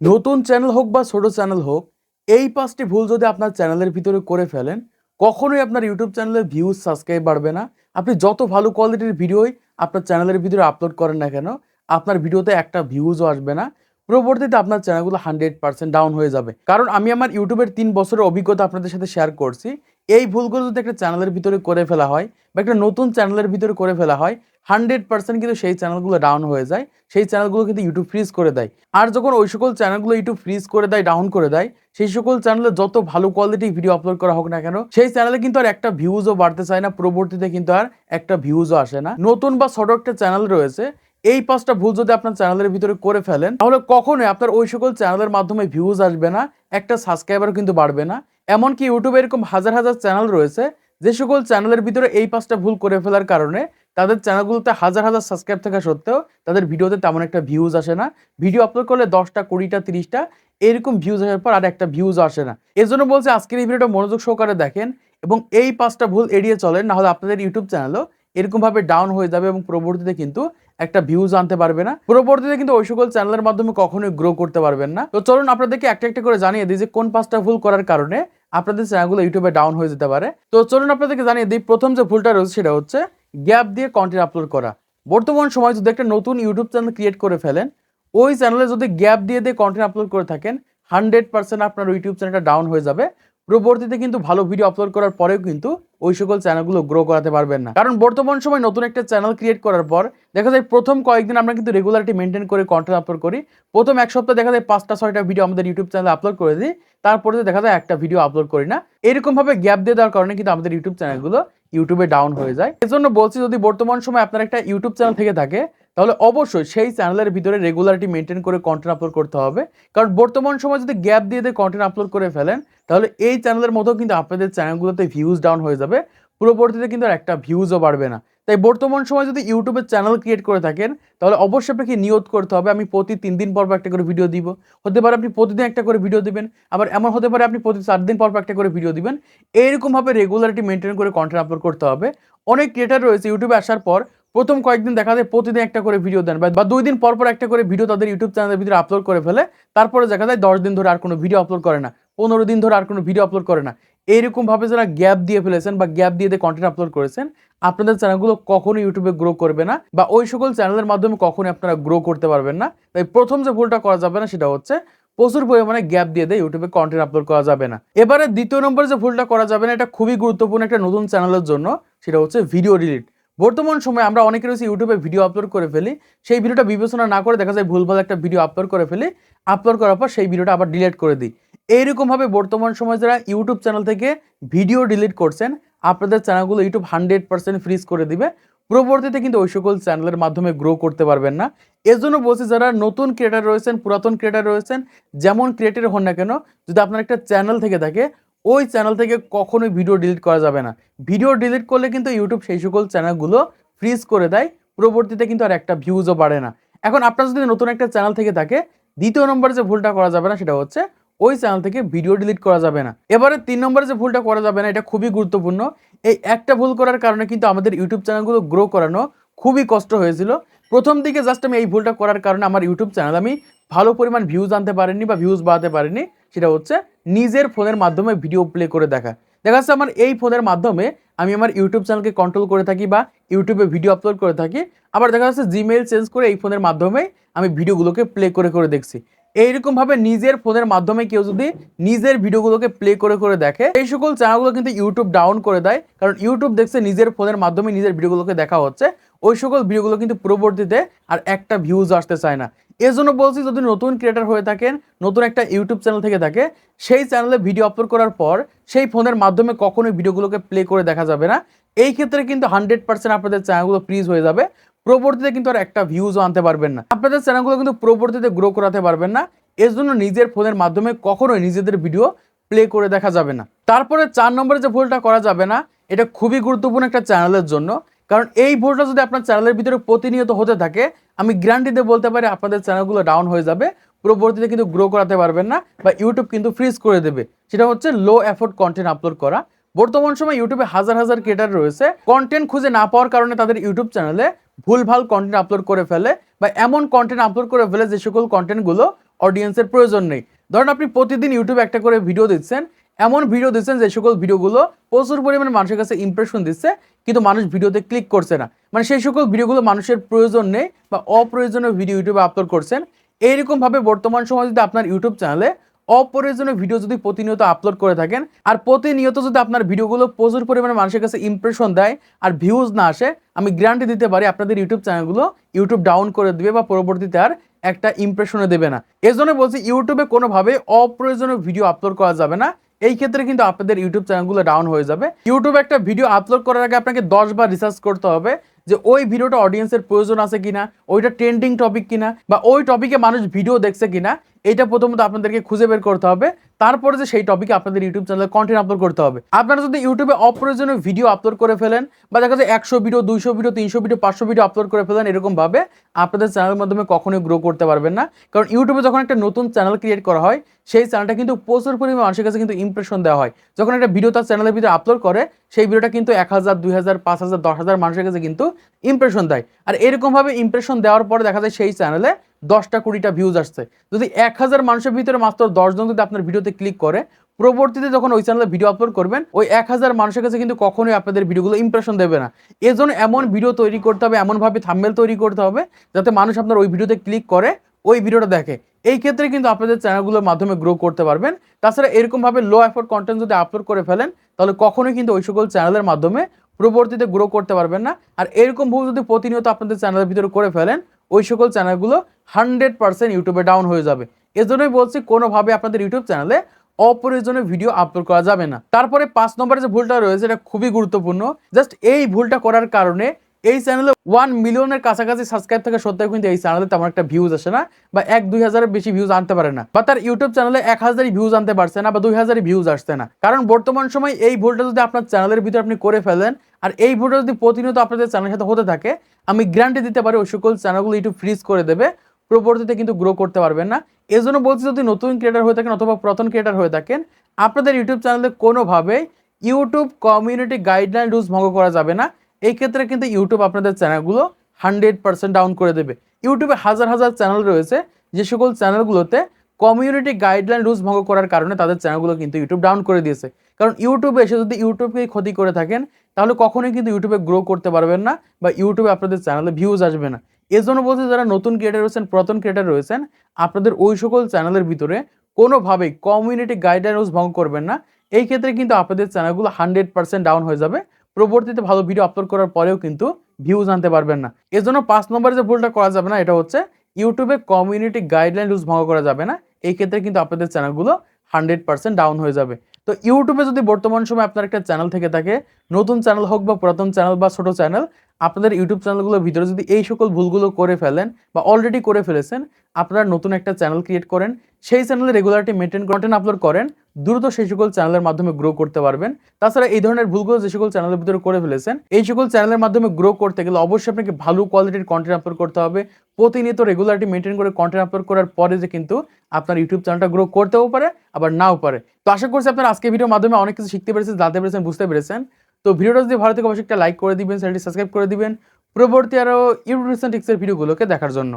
নতুন চ্যানেল হোক বা ছোট চ্যানেল হোক, এই পাঁচটি ভুল যদি আপনার চ্যানেলের ভিতরে করে ফেলেন, কখনোই আপনার ইউটিউব চ্যানেলের ভিউজ সাবস্ক্রাইব বাড়বে না। আপনি যত ভালো কোয়ালিটির ভিডিওই আপনার চ্যানেলের ভিতরে আপলোড করেন না কেন, আপনার ভিডিওতে একটা ভিউজও আসবে না। পরবর্তীতে আপনার চ্যানেলগুলো হান্ড্রেড পার্সেন্ট ডাউন হয়ে যাবে। কারণ আমি আমার ইউটিউবের তিন বছরের অভিজ্ঞতা আপনাদের সাথে শেয়ার করছি। এই ভুলগুলো যদি একটা চ্যানেলের ভিতরে করে ফেলা হয় বা একটা নতুন চ্যানেলের ভিতরে করে ফেলা হয় হান্ড্রেড পার্সেন্ট কিন্তু সেই চ্যানেলগুলো ডাউন হয়ে যায়। সেই চ্যানেলগুলো কিন্তু ইউটিউব ফ্রিজ করে দেয়। আর যখন ওই সকল চ্যানেলগুলো ইউটিউব ফ্রিজ করে দেয় ডাউন করে দেয়, সেই সকল চ্যানেলে যত ভালো কোয়ালিটি ভিডিও আপলোড করা হোক না কেন, সেই চ্যানেলে কিন্তু আর একটা ভিউজও বাড়তে চায় না। পরবর্তীতে কিন্তু আর একটা ভিউজও আসে না। নতুন বা ছোট একটা চ্যানেল রয়েছে, এই পাঁচটা ভুল যদি আপনার চ্যানেলের ভিতরে করে ফেলেন, তাহলে কখনোই আপনার ওই সকল চ্যানেলের মাধ্যমে ভিউজ আসবে না, একটা সাবস্ক্রাইবার কিন্তু বাড়বে না। এমনকি ইউটিউবে এরকম হাজার হাজার চ্যানেল রয়েছে যে সকল চ্যানেলের ভিতরে এই পাঁচটা ভুল করে ফেলার কারণে তাদের চ্যানেলগুলোতে হাজার হাজার সাবস্ক্রাইব থাকা সত্ত্বেও তাদের ভিডিওতে তেমন একটা ভিউজ আসে না। ভিডিও আপলোড করলে দশটা, কুড়িটা, তিরিশটা এরকম ভিউজ আসার পর আর একটা ভিউজ আসে না। এর জন্য বলছে আজকের এই ভিডিওটা মনোযোগ সহকারে দেখেন এবং এই পাঁচটা ভুল এড়িয়ে চলেন, নাহলে আপনাদের ইউটিউব চ্যানেলও এরকমভাবে ডাউন হয়ে যাবে এবং পরবর্তীতে কিন্তু একটা ভিউজ আনতে পারবে না। পরবর্তীতে কিন্তু ওই সকল চ্যানেলের মাধ্যমে কখনোই গ্রো করতে পারবেন না। তো চলুন আপনাদেরকে একটা একটা করে জানিয়ে দিই যে কোন পাঁচটা ভুল করার কারণে আপনাদের চ্যানেলগুলো ইউটিউবে ডাউন হয়ে যেতে পারে। তো চলুন আপনাদেরকে জানিয়ে দিই, প্রথম যে ভুলটা রয়েছে সেটা হচ্ছে গ্যাপ দিয়ে কন্টেন্ট আপলোড করা। বর্তমান সময় যদি একটা নতুন ইউটিউব চ্যানেল ক্রিয়েট করে ফেলেন, ওই চ্যানেলে যদি গ্যাপ দিয়ে দিয়ে কন্টেন্ট আপলোড করে থাকেন হান্ড্রেড পার্সেন্ট আপনার ইউটিউব চ্যানেলটা ডাউন হয়ে যাবে। পরবর্তীতে কিন্তু ভালো ভিডিও আপলোড করার পরেও কিন্তু ওই সকল চ্যানেলগুলো গ্রো করাতে পারবেন না। কারণ বর্তমান সময় নতুন একটা চ্যানেল ক্রিয়েট করার পর দেখা যায় প্রথম কয়েকদিন আমরা কিন্তু রেগুলারিটি মেনটেন করে কন্টেন্ট আপলোড করি। প্রথম এক সপ্তাহ দেখা যায় পাঁচটা, ছয়টা ভিডিও আমাদের ইউটিউব চ্যানেলে আপলোড করে দিই। তারপরে দেখা যায় একটা ভিডিও আপলোড করি না। এরকমভাবে গ্যাপ দিয়ে দেওয়ার কারণে কিন্তু আমাদের ইউটিউব চ্যানেলগুলো ইউটিউবে ডাউন হয়ে যায়। এজন্য বলছি, যদি বর্তমান সময় আপনার একটা ইউটিউব চ্যানেল থেকে থাকে, তাহলে অবশ্যই সেই চ্যানেলের ভিতরে রেগুলারিটি মেনটেন করে কন্টেন্ট আপলোড করতে হবে। কারণ বর্তমান সময় যদি গ্যাপ দিয়ে দিয়ে কন্টেন্ট আপলোড করে ফেলেন তাহলে এই চ্যানেলের মতো কিন্তু আপনাদের চ্যানেলগুলোতে ভিউজ ডাউন হয়ে যাবে। পরবর্তীতে কিন্তু আর একটা ভিউজও বাড়বে না। তাই বর্তমান সময় যদি ইউটিউবে চ্যানেল ক্রিয়েট করে থাকেন, তাহলে অবশ্যই আপনাকে নিয়োগ করতে হবে। আমি প্রতি তিন দিন পর একটা করে ভিডিও দিব। হতে পারে আপনি প্রতিদিন একটা করে ভিডিও দিবেন, আবার এমন হতে পারে আপনি প্রতি চার দিন পর একটা করে ভিডিও দিবেন। এইরকমভাবে রেগুলারিটি মেনটেন করে কন্টেন্ট আপলোড করতে হবে। অনেক ক্রিয়েটার রয়েছে ইউটিউবে আসার পর প্রথম কয়েকদিন দেখা যায় প্রতিদিন একটা করে ভিডিও দেন, বা- বা দুই দিন পর পর একটা করে ভিডিও তাদের ইউটিউব চ্যানেলের ভিতরে আপলোড করে ফেলে। তারপরে দেখা যায় দশ দিন ধরে আর কোনো ভিডিও আপলোড করে না। পনেরো দিন ধরে আর কোনো ভিডিও আপলোড করে না। এইরকম ভাবে যারা গ্যাপ দিয়ে ফেলেছেন বা গ্যাপ দিয়ে দিয়ে কন্টেন্ট আপলোড করেছেন, আপনাদের চ্যানেলগুলো কখনো ইউটিউবে গ্রো করবে না বা ওই সকল চ্যানেলের মাধ্যমে কখনোই আপনারা গ্রো করতে পারবেন না। তাই প্রথম যে ভুলটা করা যাবে না সেটা হচ্ছে প্রচুর পরিমাণে গ্যাপ দিয়ে দিয়ে ইউটিউবে কন্টেন্ট আপলোড করা যাবে না। এবারে দ্বিতীয় নম্বরে যে ভুলটা করা যাবে না, এটা খুবই গুরুত্বপূর্ণ একটা নতুন চ্যানেলের জন্য, সেটা হচ্ছে ভিডিও ডিলিট বর্তমান সময়ে আমরা অনেকে রয়েছে ইউটিউবে ভিডিও আপলোড করে ফেলি, সেই ভিডিওটা বিবেচনা না করে দেখা যায় ভুলভাল একটা ভিডিও আপলোড করে ফেলি আপলোড করার পর সেই ভিডিওটা আবার ডিলিট করে দিই। এইরকমভাবে বর্তমান সময় যারা ইউটিউব চ্যানেল থেকে ভিডিও ডিলিট করছেন, আপনাদের চ্যানেলগুলো ইউটিউব হান্ড্রেড পার্সেন্ট ফ্রিজ করে দিবে। পরবর্তীতে কিন্তু ওই সকল চ্যানেলের মাধ্যমে গ্রো করতে পারবেন না। এজন্য বলছি, যারা নতুন ক্রিয়েটার রয়েছেন, পুরাতন ক্রিয়েটার রয়েছেন, যেমন ক্রিয়েটার হন না কেন, যদি আপনার একটা চ্যানেল থেকে থাকে, ওই চ্যানেল থেকে কখনোই ভিডিও ডিলিট করা যাবে না। ভিডিও ডিলিট করলে কিন্তু ইউটিউব সেই সকল চ্যানেলগুলো ফ্রিজ করে দেয়, পরবর্তীতে কিন্তু আর একটা ভিউজও বাড়ে না। এখন আপনার যদি নতুন একটা চ্যানেল থেকে থাকে, দ্বিতীয় নম্বরে যে ভুলটা করা যাবে না, সেটা হচ্ছে ওই চ্যানেল থেকে ভিডিও ডিলিট করা যাবে না। এবারে তিন নম্বরে যে ভুলটা করা যাবে না, এটা খুবই গুরুত্বপূর্ণ। এই একটা ভুল করার কারণে কিন্তু আমাদের ইউটিউব চ্যানেলগুলো গ্রো করানো খুবই কষ্ট হয়েছিল। প্রথম দিকে জাস্ট আমি এই ভুলটা করার কারণে আমার ইউটিউব চ্যানেল আমি ভালো পরিমাণ ভিউজ আনতে পারিনি বা ভিউজ বাড়াতে পারিনি। সেটা হচ্ছে নিজের ফোনের মাধ্যমে ভিডিও প্লে করে দেখা। দেখা যাচ্ছে আমার এই ফোনের মাধ্যমে আমি আমার ইউটিউব চ্যানেলকে কন্ট্রোল করে থাকি বা ইউটিউবে ভিডিও আপলোড করে থাকি। আবার দেখা যাচ্ছে জিমেইল চেঞ্জ করে এই ফোনের মাধ্যমে আমি ভিডিওগুলোকে প্লে করে করে দেখছি। এইরকমভাবে নিজের ফোনের মাধ্যমে কেউ যদি নিজের ভিডিওগুলোকে প্লে করে করে দেখে, এই সকল চ্যানেলগুলো কিন্তু ইউটিউব ডাউন করে দেয়। কারণ ইউটিউব দেখছে নিজের ফোনের মাধ্যমে নিজের ভিডিওগুলোকে দেখা হচ্ছে। ওই সকল ভিডিওগুলো কিন্তু পরবর্তীতে আর একটা ভিউজ আসতে চায় না। এর জন্য বলছি, যদি নতুন ক্রিয়েটার হয়ে থাকেন, নতুন একটা ইউটিউব চ্যানেল থেকে থাকে, সেই চ্যানেলে ভিডিও আপলোড করার পর সেই ফোনের মাধ্যমে কখনোই ভিডিওগুলোকে প্লে করে দেখা যাবে না। এই ক্ষেত্রে কিন্তু হান্ড্রেড পার্সেন্ট আপনাদের চ্যানেলগুলো ফ্রিজ হয়ে যাবে। পরবর্তীতে কিন্তু আর একটা ভিউজও আনতে পারবেন না। আপনাদের চ্যানেলগুলো কিন্তু প্রবর্তীতে গ্রো করাতে পারবেন না। এর জন্য নিজের ফোনের মাধ্যমে কখনোই নিজেদের ভিডিও প্লে করে দেখা যাবে না। তারপরে চার নম্বরে যে ভুলটা করা যাবে না, এটা খুবই গুরুত্বপূর্ণ একটা চ্যানেলের জন্য। কারণ এই ভুলটা যদি আপনার চ্যানেলের ভিতরে প্রতিনিয়ত হতে থাকে, আমি গ্যারান্টিতে বলতে পারি আপনাদের চ্যানেলগুলো ডাউন হয়ে যাবে, পরবর্তীতে কিন্তু গ্রো করাতে পারবেন না বা ইউটিউব কিন্তু ফ্রিজ করে দেবে। সেটা হচ্ছে লো এফোর্ট কন্টেন্ট আপলোড করা। বর্তমান সময় ইউটিউবে হাজার হাজার ক্রিয়েটার রয়েছে। কন্টেন্ট খুঁজে না পাওয়ার কারণে তাদের ইউটিউব চ্যানেলে ভুলভাল কন্টেন্ট আপলোড করে ফেলে বা এমন কন্টেন্ট আপলোড করে ফেলে যে সকল কন্টেন্টগুলো অডিয়েন্সের প্রয়োজন নেই। ধরেন আপনি প্রতিদিন ইউটিউবে একটা করে ভিডিও দিচ্ছেন এমন ভিডিও দিচ্ছেন যে সকল ভিডিওগুলো প্রচুর পরিমাণে মানুষের কাছে ইমপ্রেশন দিচ্ছে, কিন্তু মানুষ ভিডিওতে ক্লিক করছে না। মানে সেই সকল ভিডিওগুলো মানুষের প্রয়োজন নেই বা অপ্রয়োজনীয় ভিডিও ইউটিউবে আপলোড করছেন। এইরকমভাবে বর্তমান সময় যদি আপনার ইউটিউব চ্যানেলে অপ্রয়োজনীয় ভিডিও যদি প্রতিনিয়ত আপলোড করে থাকেন, আর প্রতিনিয়ত যদি আপনার ভিডিওগুলো প্রচুর পরিমাণে মানুষের কাছে ইমপ্রেশন দেয় আর ভিউজ না আসে, আমি গ্যারান্টি দিতে পারি আপনাদের ইউটিউব চ্যানেলগুলো ইউটিউব ডাউন করে দেবে বা পরবর্তীতে আর একটা ইমপ্রেশনে দেবে না। এজন্য বলছি ইউটিউবে কোনোভাবে অপ্রয়োজনীয় ভিডিও আপলোড করা যাবে না। এই ক্ষেত্রে কিন্তু আপনাদের ইউটিউব চ্যানেলগুলো ডাউন হয়ে যাবে। ইউটিউবে একটা ভিডিও আপলোড করার আগে আপনাকে দশ বার রিসার্চ করতে হবে যে ওই ভিডিওটা অডিয়েন্সের প্রয়োজন আছে কিনা, ওইটা ট্রেন্ডিং টপিক কিনা, বা ওই টপিকে মানুষ ভিডিও দেখছে কিনা। এটা প্রথমত আপনাদেরকে খুঁজে বের করতে হবে। তারপরে যে সেই টপিকে আপনাদের ইউটিউব চ্যানেলে কন্টেন্ট আপলোড করতে হবে। আপনারা যদি ইউটিউবে অপ্রয়োজনীয় ভিডিও আপলোড করে ফেলেন বা দেখা যায় একশো ভিডিও দুইশো ভিডিও তিনশো ভিডিও পাঁচশো ভিডিও আপলোড করে ফেলেন এরকমভাবে, আপনাদের চ্যানেলের মাধ্যমে কখনোই গ্রো করতে পারবেন না। কারণ ইউটিউবে যখন একটা নতুন চ্যানেল ক্রিয়েট করা হয়, সেই চ্যানেলটা কিন্তু প্রচুর পরিমাণে মানুষের কাছে কিন্তু ইমপ্রেশন দেওয়া হয়। যখন একটা ভিডিও তার চ্যানেলের ভিতরে আপলোড করে, সেই ভিডিওটা কিন্তু এক হাজার, দুই হাজার, পাঁচ হাজার, দশ হাজার মানুষের কাছে কিন্তু ইমপ্রেশন দেয়। আর এরকমভাবে ইমপ্রেশন দেওয়ার পরে দেখা যায় সেই চ্যানেলে দশটা, কুড়িটা ভিউজ আসছে। যদি এক হাজার মানুষের ভিতরে মাত্র দশজন যদি আপনার ভিডিওতে ক্লিক করে, পরবর্তীতে যখন ওই চ্যানেলে ভিডিও আপলোড করবেন, ওই এক হাজার মানুষের কাছে কিন্তু কখনোই আপনাদের ভিডিওগুলো ইমপ্রেশন দেবে না। এজন্য এমন ভিডিও তৈরি করতে হবে, এমনভাবে থাম্বেল তৈরি করতে হবে, যাতে মানুষ আপনার ওই ভিডিওতে ক্লিক করে, ওই ভিডিওটা দেখে। এই ক্ষেত্রে কিন্তু আপনাদের চ্যানেলগুলোর মাধ্যমে গ্রো করতে পারবেন। তাছাড়া এরকমভাবে লো এফোর্ট কন্টেন্ট যদি আপলোড করে ফেলেন, তাহলে কখনোই কিন্তু ওই সকল চ্যানেলের মাধ্যমে পরবর্তীতে গ্রো করতে পারবেন না। আর এরকম ভুল যদি প্রতিনিয়ত আপনাদের চ্যানেলের ভিতরে করে ফেলেন, ওই সকল চ্যানেলগুলো হান্ড্রেড পার্সেন্ট ইউটিউবে ডাউন হয়ে যাবে। এজন্যই বলছি, কোনোভাবে আপনাদের ইউটিউব চ্যানেলে অপ্রয়োজনীয় ভিডিও আপলোড করা যাবে না। তারপরে পাঁচ নম্বরে যে ভুলটা রয়েছে, এটা খুবই গুরুত্বপূর্ণ। জাস্ট এই ভুলটা করার কারণে এই চ্যানেলে ওয়ান মিলিয়নের কাছাকাছি সাবস্ক্রাইব থাকা সত্ত্বেও কিন্তু এই চ্যানেলে তেমন একটা ভিউজ আসে না বা এক দুই হাজারের বেশি ভিউজ আনতে পারে না। বা তার ইউটিউব চ্যানেলে এক হাজারই ভিউজ আনতে পারছে না বা দুই হাজারই ভিউজ আসছে না। কারণ বর্তমান সময় এই ভুলটা যদি আপনার চ্যানেলের ভিতরে আপনি করে ফেলেন আর এই ভুলটা যদি প্রতিনিয়ত আপনাদের চ্যানেলের সাথে হতে থাকে, আমি গ্যারান্টি দিতে পারি ওই সকল চ্যানেলগুলো ইউটিউব ফ্রিজ করে দেবে। পরবর্তীতে কিন্তু গ্রো করতে পারবেন না। এই জন্য বলছি, যদি নতুন ক্রিয়েটার হয়ে থাকেন অথবা প্রথম ক্রিয়েটার হয়ে থাকেন, আপনাদের ইউটিউব চ্যানেলে কোনোভাবে ইউটিউব কমিউনিটি গাইডলাইন রুলস ভঙ্গ করা যাবে না। এই ক্ষেত্রে কিন্তু ইউটিউব আপনাদের চ্যানেলগুলো হান্ড্রেড পার্সেন্ট ডাউন করে দেবে। ইউটিউবে হাজার হাজার চ্যানেল রয়েছে, যে সকল চ্যানেলগুলোতে কমিউনিটি গাইডলাইন রুলস ভঙ্গ করার কারণে তাদের চ্যানেলগুলো কিন্তু ইউটিউব ডাউন করে দিয়েছে। কারণ ইউটিউবে এসে যদি ইউটিউবকে ক্ষতি করে থাকেন, তাহলে কখনোই কিন্তু ইউটিউবে গ্রো করতে পারবেন না বা ইউটিউবে আপনাদের চ্যানেলে ভিউজ আসবে না। এর জন্য বলছি যারা নতুন ক্রিয়েটার রয়েছেন, পুরাতন ক্রিয়েটার রয়েছেন, আপনাদের ওই সকল চ্যানেলের ভিতরে কোনোভাবেই কমিউনিটি গাইডলাইন রুলস ভঙ্গ করবেন না। এই ক্ষেত্রে কিন্তু আপনাদের চ্যানেলগুলো হান্ড্রেড পার্সেন্ট ডাউন হয়ে যাবে। পরবর্তীতে ভালো ভিডিও আপলোড করার পরেও কিন্তু ভিউজ আনতে পারবেন না। এর জন্য পাঁচ নম্বরে যে ভুলটা করা যাবে না, এটা হচ্ছে ইউটিউবে কমিউনিটি গাইডলাইন রুলস ভঙ্গ করা যাবে না। এই ক্ষেত্রে কিন্তু আপনাদের চ্যানেলগুলো হান্ড্রেড পার্সেন্ট ডাউন হয়ে যাবে। তো ইউটিউবে যদি বর্তমান সময় আপনার একটা চ্যানেল থেকে থাকে, নতুন চ্যানেল হোক বা পুরাতন চ্যানেল বা ছোট চ্যানেল আপনাদের ইউটিউব চ্যানেলগুলোর ভিতরে যদি এই সকল ভুলগুলো করে ফেলেন বা অলরেডি করে ফেলেছেন, আপনারা নতুন একটা চ্যানেল ক্রিয়েট করেন, সেই চ্যানেলে রেগুলারিটি মেনটেন কন্টেন্ট আপলোড করেন, দ্রুত সেই সকল চ্যানেলের মাধ্যমে গ্রো করতে পারবেন। তাছাড়া এই ধরনের ভুলগুলো যে সকল চ্যানেলের ভিতরে করে ফেলেছেন, এই সকল চ্যানেলের মাধ্যমে গ্রো করতে গেলে অবশ্যই আপনাকে ভালো কোয়ালিটির কন্টেন্ট আপলোড করতে হবে। প্রতিনিয়ত রেগুলারিটি মেনটেন করে কন্টেন্ট আপলোড করার পরে যে কিন্তু আপনার ইউটিউব চ্যানেলটা গ্রো করতেও পারে, আবার নাও পারে। তো আশা করছি আপনার আজকে ভিডিওর মাধ্যমে অনেক কিছু শিখতে পেরেছেন, জানতে পেরেছেন, বুঝতে পেরেছেন। তো ভিডিওটা যদি ভালো থেকে, অবশ্যই একটা লাইক করে দিবেন, চ্যানেলটি সাবস্ক্রাইব করে দিবেন। পরবর্তী আরও ইউটিউব টিক্সের ভিডিওগুলোকে দেখার জন্য।